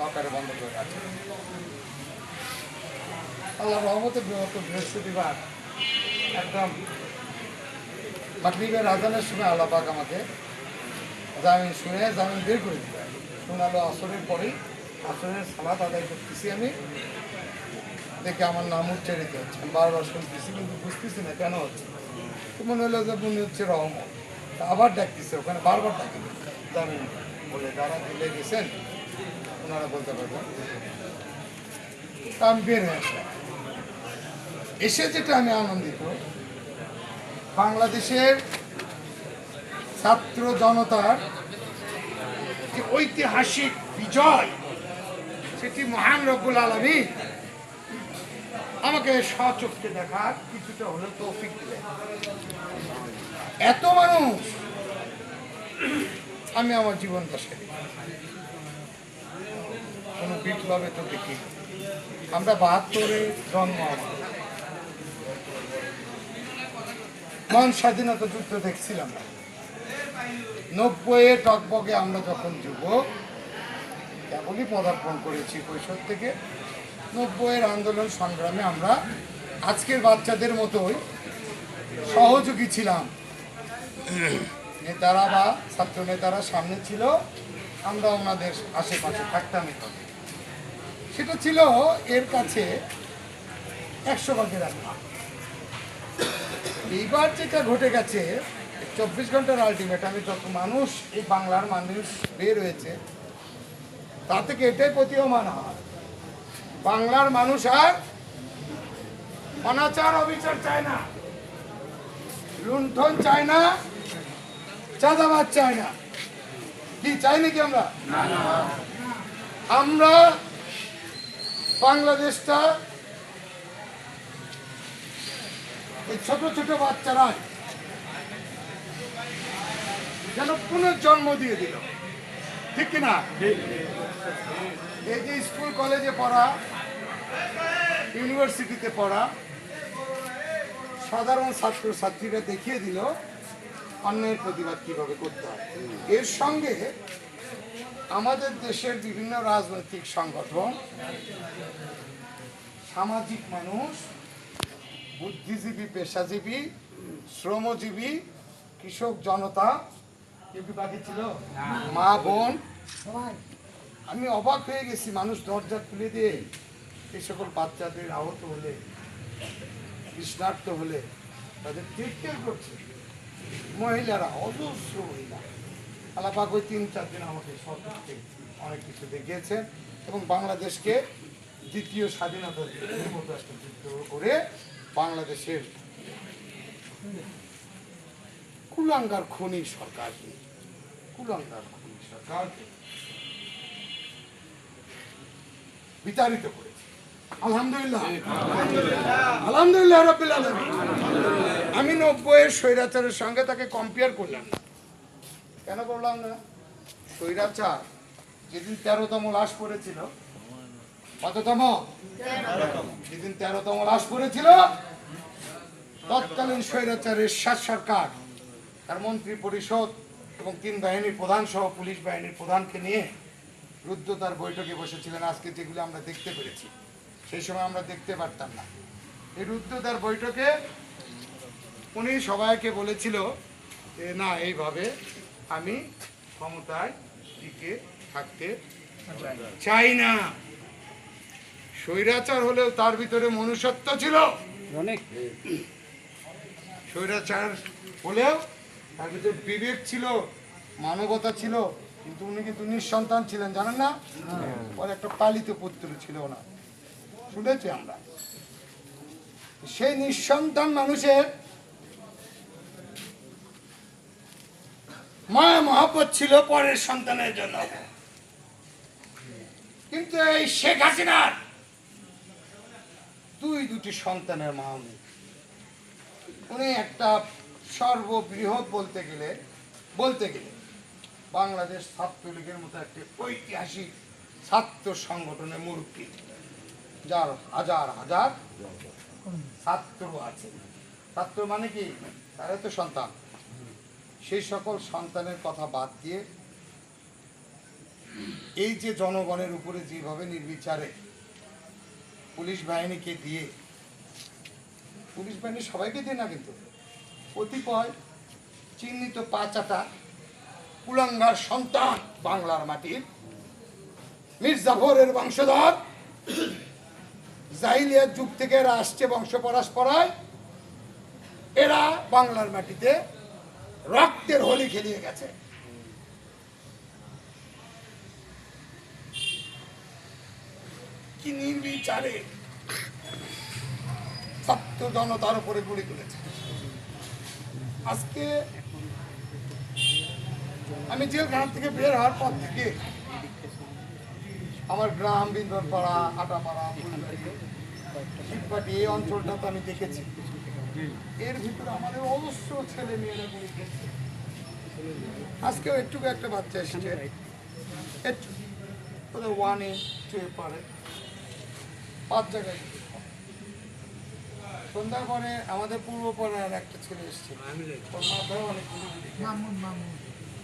লকারে বন্ধ করে রাখে আল্লাহ রহমতে বৃহত্ত বৃহস্পতিবার একদম মাগরিবের আজানের সময় আল্লাহ পাক আমাকে জামিন শুনে জামিন বের করে দিল শোনালো আসরের পরেই আসরের সালাত আদায় করতেছি আমি। দেখে আমার নাম উচ্চারিত হচ্ছে। বারবার শুনতেছি, কিন্তু বুঝতেছি না কেন হচ্ছে। তো মনে হলো যে মনে হচ্ছে রহমত। আবার ডাকতেছে, ওখানে বারবার ডাকি। জামিন বলে যারা দিলে গেছেন ওনারা বলতে পারবেন। আমি বের হয়ে এসে যেটা আমি আনন্দিত, বাংলাদেশের ছাত্র জনতার যে ঐতিহাসিক বিজয়, সেটি মহান রব্বুল আলমী আমাকে সচক্ষে দেখার কিছুটা হলেও তৌফিক দিলেন। এত মানুষ আমি আমার জীবন দশে কোনো বিপ্লবে তো দেখি। আমরা বাহাত্তরে জন্ম মন স্বাধীনতা যুদ্ধ দেখছিলাম। না নব্বইয়ে টকবগে আমরা যখন যুবক কেবলই পদার্পণ করেছি কৈশোর থেকে। নব্বইয়ের আন্দোলন সংগ্রামে আমরা আজকের বাচ্চাদের মতোই সহযোগী ছিলাম। নেতারা বা ছাত্র নেতারা সামনে ছিল আমরা ওনাদের আশেপাশে থাকতাম এখানে। সেটা ছিল এর কাছে একশো ভাগের এক এইবার যেটা ঘটে গেছে চব্বিশ ঘণ্টার আলটিমেটামে যত মানুষ এই বাংলার মানুষ বের হয়েছে তা থেকে এটাই প্রতীয়মান হয়। বাংলার মানুষ আর অনাচার অবিচার চায় না। লুণ্ঠন চায় না চাঁদাবাদ চায় না। কি চাই নাকি আমরা? আমরা বাংলাদেশটা এই ছোট ছোট বাচ্চারা যেন পুনর্জন্ম দিয়ে দিল। ঠিক কিনা এই যে স্কুল, কলেজে পড়া, ইউনিভার্সিটিতে পড়া, সাধারণ ছাত্র ছাত্রীরা দেখিয়ে দিল অন্যের প্রতিবাদ কীভাবে করতে হয়। এর সঙ্গে আমাদের দেশের বিভিন্ন রাজনৈতিক সংগঠন সামাজিক মানুষ বুদ্ধিজীবী পেশাজীবী শ্রমজীবী কৃষক জনতা বাকি ছিল? মা বোন। আমি অবাক হয়ে গেছি মানুষ দরজা খুলে দিয়ে এই সকল বাচ্চাদের আহত হলে কৃষ্ণার্থ হলে তাদের টেক কেয়ার করছে। মহিলারা অজস্র মহিলা। আলাপাক ওই তিন, চার দিন আমাকে সরকারকে অনেক কিছু দেখিয়েছেন এবং বাংলাদেশকে দ্বিতীয় স্বাধীনতা যুদ্ধ করে বাংলাদেশের কুলাঙ্গার খনি সরকার, কুলাঙ্গার খনি সরকার বিতাড়িত করেছে। আলহামদুলিল্লাহ। আলহামদুলিল্লাহ আমি নব্বইয়ের স্বৈরাচারের সঙ্গে তাকে কম্পেয়ার করলাম না। কেন করলাম না? স্বৈরাচার যেদিন তেরোতম লাশ পড়েছিল। কততম? যেদিন তেরোতম লাশ পড়েছিল, তৎকালীন স্বৈরাচারের সাত সরকার, তার মন্ত্রী পরিষদ এবং তিন বাহিনীর প্রধান সহ পুলিশ বাহিনীর প্রধানকে নিয়ে রুদ্রতার বৈঠকে বসেছিলেন। আজকে যেগুলো আমরা দেখতে পেরেছি, সেই সময় আমরা দেখতে পারতাম না। এই রুদ্রতার বৈঠকে উনি সবাইকে বলেছিল যে, না, এইভাবে আমি ক্ষমতায় টিকে থাকতে চাই। না। স্বৈরাচার হলেও তার ভিতরে মনুষ্যত্ব ছিল। অনেক। স্বৈরাচার হলেও তার ভিতরে বিবেক ছিল মানবতা ছিল কিন্তু উনি কিন্তু নিঃসন্তান ছিলেন জানেন না? ওর একটা পালিত পুত্র ছিল না শুনেছি আমরা। সেই নিঃসন্তান মানুষের মায়া মহাপত ছিল পরের সন্তানের জন্য। কিন্তু এই শেখ হাসিনার দুই দুটি সন্তানের মা উনি উনি একটা সর্ববৃহৎ বলতে গেলে বলতে গেলে বাংলাদেশ ছাত্রলীগের মতো একটি ঐতিহাসিক ছাত্র সংগঠনের মুরব্বী, যার হাজার হাজার ছাত্র আছে। ছাত্র মানে কি? তারা তো সন্তান। সেই সকল সন্তানের কথা বাদ দিয়ে এই যে জনগণের উপরে যেভাবে নির্বিচারে পুলিশ বাহিনীকে দিয়ে, পুলিশ বাহিনী সবাইকে দিয়ে না কিন্তু কতিপয় চিহ্নিত পাচাটা কুলাঙ্গার সন্তান বাংলার মাটির মীর জাফরের বংশধর, জাহিলিয়ার যুগ থেকে এরা আসছে বংশ পরস্পরায় এরা বাংলার মাটিতে রক্তের হোলি খেলিয়ে গেছে। কি নির্বিচারে ছাত্র জনতার উপরে গুলি তুলেছে আজকে আমি জেলখানা থেকে বের হওয়ার পর থেকে আমার গ্রাম বিন্দনপাড়া আটাপাড়া শিবপাটি এই অঞ্চলটা তো আমি দেখেছি। এর ভিতরে আমাদের অবশ্য ছেলে মেয়েরা গুলি খেয়েছে আজকেও একটু একটা বাচ্চা এসেছে। একটু ওদের ওয়ানে টুয়ে পড়ে। পাঁচ জায়গায় সন্ধ্যার পরে আমাদের পূর্ব পাড়ার একটা ছেলে এসছে। ওর মাথায় অনেক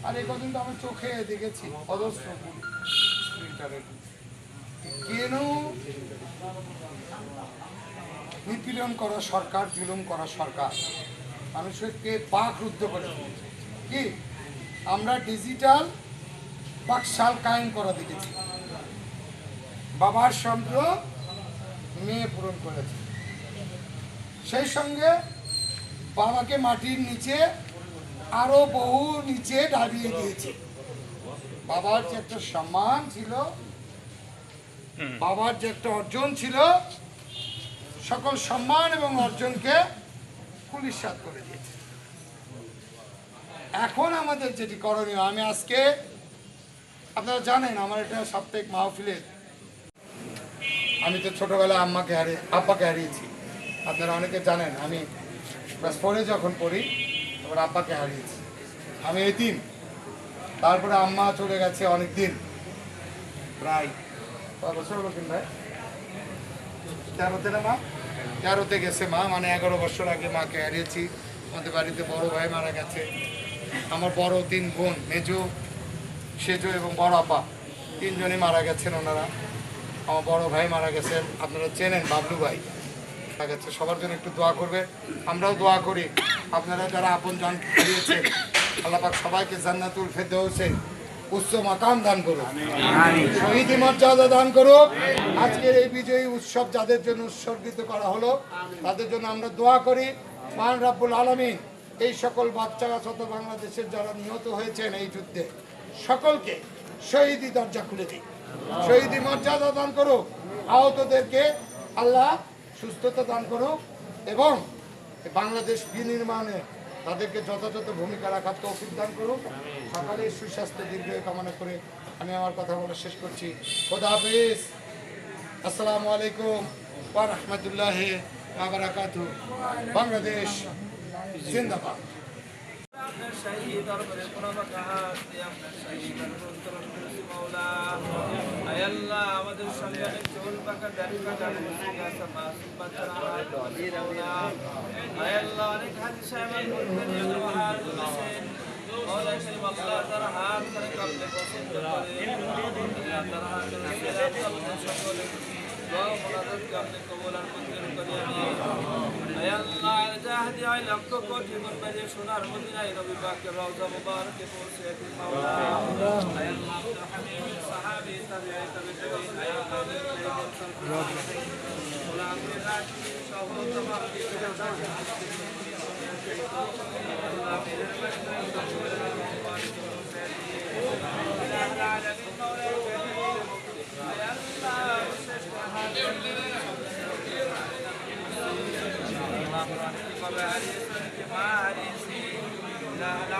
আর এই কদিন তো আমি চোখে দেখেছি অজস্র গুলি। কেন নিপীড়ন করা সরকার জুলুম করা সরকার। মানুষকে পাক রুদ্ধ করে কি? আমরা ডিজিটাল বাকশাল কায়েম করা দেখেছি। বাবার শব্দ মেয়ে পূরণ করেছে। সেই সঙ্গে বাবাকে মাটির নিচে আরও বহু নিচে দাঁড়িয়ে দিয়েছে। বাবার যে একটা সম্মান ছিল বাবার যে একটা অর্জন ছিল সকল সম্মান এবং অর্জনকে পুলিশ সাত করে দিয়েছে। এখন আমাদের যেটি করণীয়, আমি আজকে, আপনারা জানেন আমার এটা সাপ্তাহিক মাহফিলের, আমি তো ছোটবেলায় আম্মাকে হারিয়ে, আব্বাকে হারিয়েছি। আপনারা অনেকে জানেন, আমি ক্লাস ফোরে যখন পড়ি, তখন আব্বাকে হারিয়েছি। আমি এতিম, তারপরে আম্মা চলে গেছে অনেক দিন প্রায় কয় বছর হলো কিন ভাই? তেরোতে না মা তেরোতে গেছে মা মানে এগারো বছর আগে মাকে হারিয়েছি। আমাদের বাড়িতে বড় ভাই মারা গেছে। আমার বড় তিন বোন, মেজো, সেজো এবং বড় আপা। তিনজনই মারা গেছেন ওনারা। আমার বড় ভাই মারা গেছেন। আপনারা চেনেন বাবলু ভাই। মারা গেছে। সবার জন্য একটু দোয়া করবে। আমরাও দোয়া করি। আপনারা যারা আপন জন হারিয়েছেন, আল্লাপাক সবাইকে জান্নাতুল ফেরদৌসে উচ্চ মাকাম দান করুক। শহীদ মর্যাদা দান করুক। আজকের এই বিজয়ী উৎসব যাদের জন্য উৎসর্গিত করা হলো তাদের জন্য আমরা দোয়া করি। মান রাব্বুল আলমিন এই সকল বাচ্চারা শত বাংলাদেশের যারা নিহত হয়েছেন এই যুদ্ধে সকলকে শহীদি দরজা খুলে দিই শহীদি মর্যাদা দান করুক। আহতদেরকে আল্লাহ সুস্থতা দান করুক এবং বাংলাদেশ বিনির্মাণে তাদেরকে যথাযথ ভূমিকা রাখার তৌফিক দান করুক। সকালে সুস্বাস্থ্য দীর্ঘ কামনা করে আমি আমার কথা বলা শেষ করছি। খোদা হাফিজ। আসসালামু আলাইকুম ওয়া রাহমাতুল্লাহ বাংলাদেশ, জিন্দাবাদ। আপনার শাহী দরবারে মুনাফাকাত দিয়ে আপনার শাহী দরবার করেছি মাওলা। আয় আল্লাহ, আমাদের সন্তানের আর মঞ্জুর করিয়া নিন। আয় আল্লাহ, আয় লক্ষ কোটি গুণবাজে সোনার মদিনায় নবী পাকের রওজা মুবারকে পৌঁছে দিন মাওলা। আয় আল্লাহ, আব্দুল হামিদ সাহাবী তাবিঈ তাবিঈন আয় আল্লাহ, সাইয়্যিদ সরকার মাওলা আমির রাশিদ সহ তামাম বিশ্বজাত আল্লাহ আমিরের বাড়িতে সকলের মুবারকে পৌঁছে দিন। ইলাহিল আলামিন মাওলা করিম। আয় আল্লাহ, বিশেষ করে হাত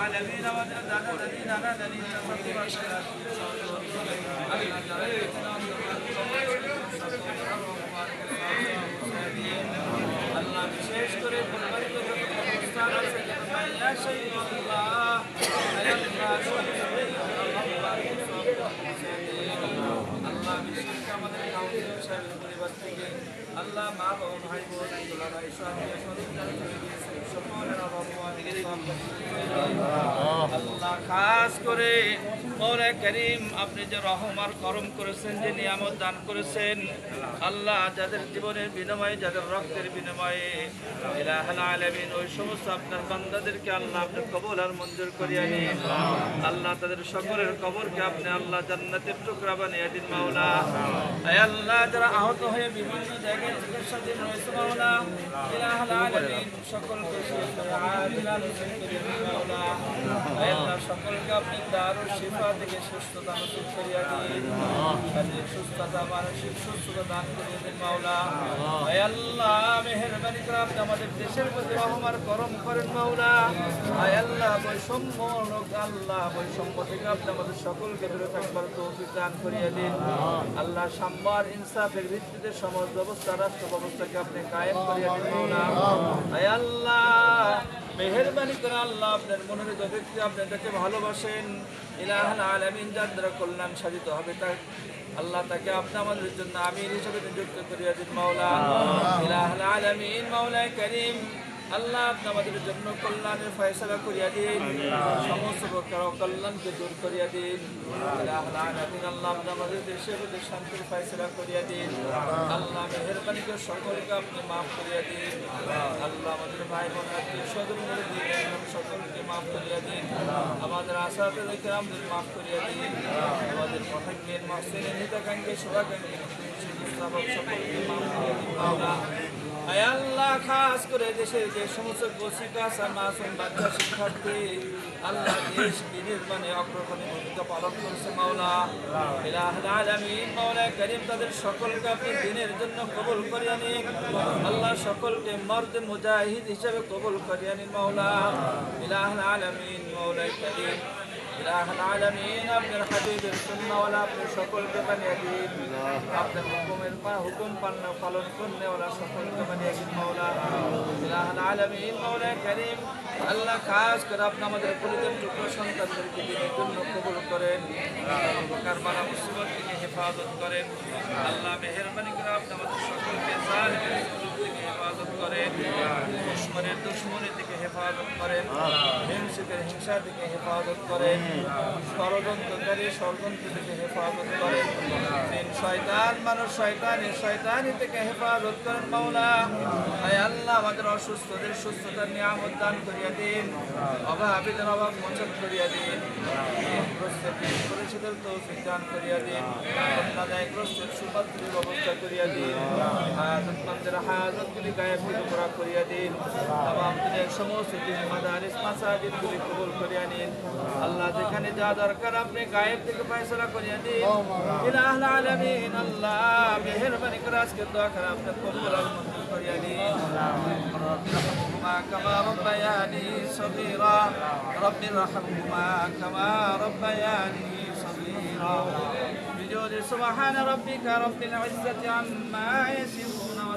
العالمين ودعنا الذين على الذين আল্লাহ বিশেষ করে পরিবারিত যত অনুষ্ঠান আছে ইয়া শাইয়্যুল্লাহ আল্লাহ আল্লাহ বিশেষ করে আমাদের কাউন্সিলর সাহেবের পরিবার থেকে আল্লাহ মা বাবা ভাই বোন আব্দুল্লাহ ভাই সাহেব সকলের অভাব আল্লাহ খাস করে করিম, আপনি যে রহম আর করম করেছেন, যে নিয়ামত দান করেছেন, আল্লাহ যাদের জীবনের বিনিময়ে, যাদের রক্তের বিনিময়ে ওই সমস্ত আপনার বান্দাদেরকে আল্লাহ আপনি কবুল আর মঞ্জুর করিয়া নিন। আল্লাহ তাদের সকলের কবরকে আপনি আল্লাহ জান্নাতের টুকরা বানিয়ে দিন, মাওলা। আল্লাহ, যারা আহত হয়ে বিভিন্ন জায়গায় চিকিৎসাধীন রয়েছে মাওলা। সকলকে সকলকে আপনি দারুল শিফা আল্লাহ দেশের প্রতি আল্লাহ সকলকে দান করিয়া দিন। আল্লাহ সাম্বার ইনসাফের ভিত্তিতে সমাজ ব্যবস্থা, রাষ্ট্র ব্যবস্থাকে আপনি কায়েম করিয়া দিন, মাওলা। আল্লাহ মেহেরবানি করে আল্লাহ আপনার মনের ব্যক্তি আপনাদেরকে ভালোবাসেন ইলাহাল আলমিন যার দ্বারা কল্যাণ সাধিত হবে তার আল্লাহ তাকে আপনি আমাদের জন্য আমির হিসেবে নিযুক্ত করিয়া দিন মাওলা। ইলাহাল আলমিন মাওলা করিম। আল্লাহ আমাদের জন্য কল্যাণের ফয়সলা করিয়া দিন। সমস্ত প্রকার অকল্যাণকে দূর করিয়া দিন। আল্লাহ আমাদের দেশের মধ্যে শান্তির ফয়সলা করিয়া দিন। আল্লাহ মেহেরবানি করে সকলকে আপনি মাফ করিয়া দিন। আল্লাহ আমাদের ভাই বোন, আত্মীয় স্বজন সকলকে মাফ করিয়া দিন। আমাদের আশাতে দেখে আমাদের মাফ করিয়া দিন। আমাদের মহাজ্ঞের মাসের হিতাকাঙ্ক্ষী, শুভাকাঙ্ক্ষী সকলকে মাফ করিয়া দিন। আল্লাহ, খাস করে দেশের যে সমস্ত বসিকা মাসুম বাচ্চা শিক্ষার্থী আল্লাহ দেশ বিনির্মাণে অগ্রগণী ভূমিকা পালন করেছে মাওলা। আলামিন, মাওলা করিম, তাদের সকলকে আপনি দিনের জন্য কবুল করিয়া নিন। আল্লাহ সকলকে মর্দ মুজাহিদ হিসেবে কবুল করিয়া নিন মাওলা। ইলাহুল আলামিন, মাওলা করিম। ইলাহুল আলামিন আপনার হাবিবের সুন্নাওয়ালা আপনি সকলকে বানিয়ে দিন আপনার হুকুমের পা হুকুম পালন পালন করনেওয়ালা সকলকে বানিয়ে দিন মাওলা। ইলাহুল আলামিন, মাওলা করিম, আল্লাহ খাস করে আপনি আমাদের পরিবার টুকরো সন্তানদেরকে দিনের জন্য কবুল করেন। প্রকার বালা মুসিবত থেকে হেফাজত করেন। আল্লাহ মেহরবানি করে আপনি আমাদের সকলকে থেকে হেফাজত করেন দুশ্মনের দুশ্মনী থেকে হেফাজত করেন হিংসুকের হিংসা থেকে হেফাজত করেন ষড়যন্ত্রকারী ষড়যন্ত্র থেকে হেফাজত করেন শয়তান মানুষ শয়তানের শয়তানি থেকে হেফাজত করেন মাওলা আয় আল্লাহ আমাদের অসুস্থদের সুস্থতার নিয়ামত দান করিয়া দিন অভাবীদের অভাব মোচন করিয়া দিন পরিষদের তৌফিক দান করিয়া দিন কন্যাদায় গ্রস্তের সুপাত্রীর ব্যবস্থা করিয়া দিন হাজতমন্দের হাজতগুলি গায়ে ফুল করা করিয়া দিন তাম দিনের সমস্ত দিন মাদারিস মাসাজিদগুলি কবুল করিয়া নিন আল্লাহ যেখানে যা দরকার আপনি গায়েব থেকে ফয়সলা করিয়া দিন ইলাহুল আলামিন আল্লাহ মেহেরবানি করে আজকে দোয়া করে আপনি কবুল আর মঞ্জুর করিয়া নিন رب ارحمهما كما ربياني صغيرا رب ارحمهما كما ربياني صغيرا بجود سبحان ربك رب العزة عما يصفون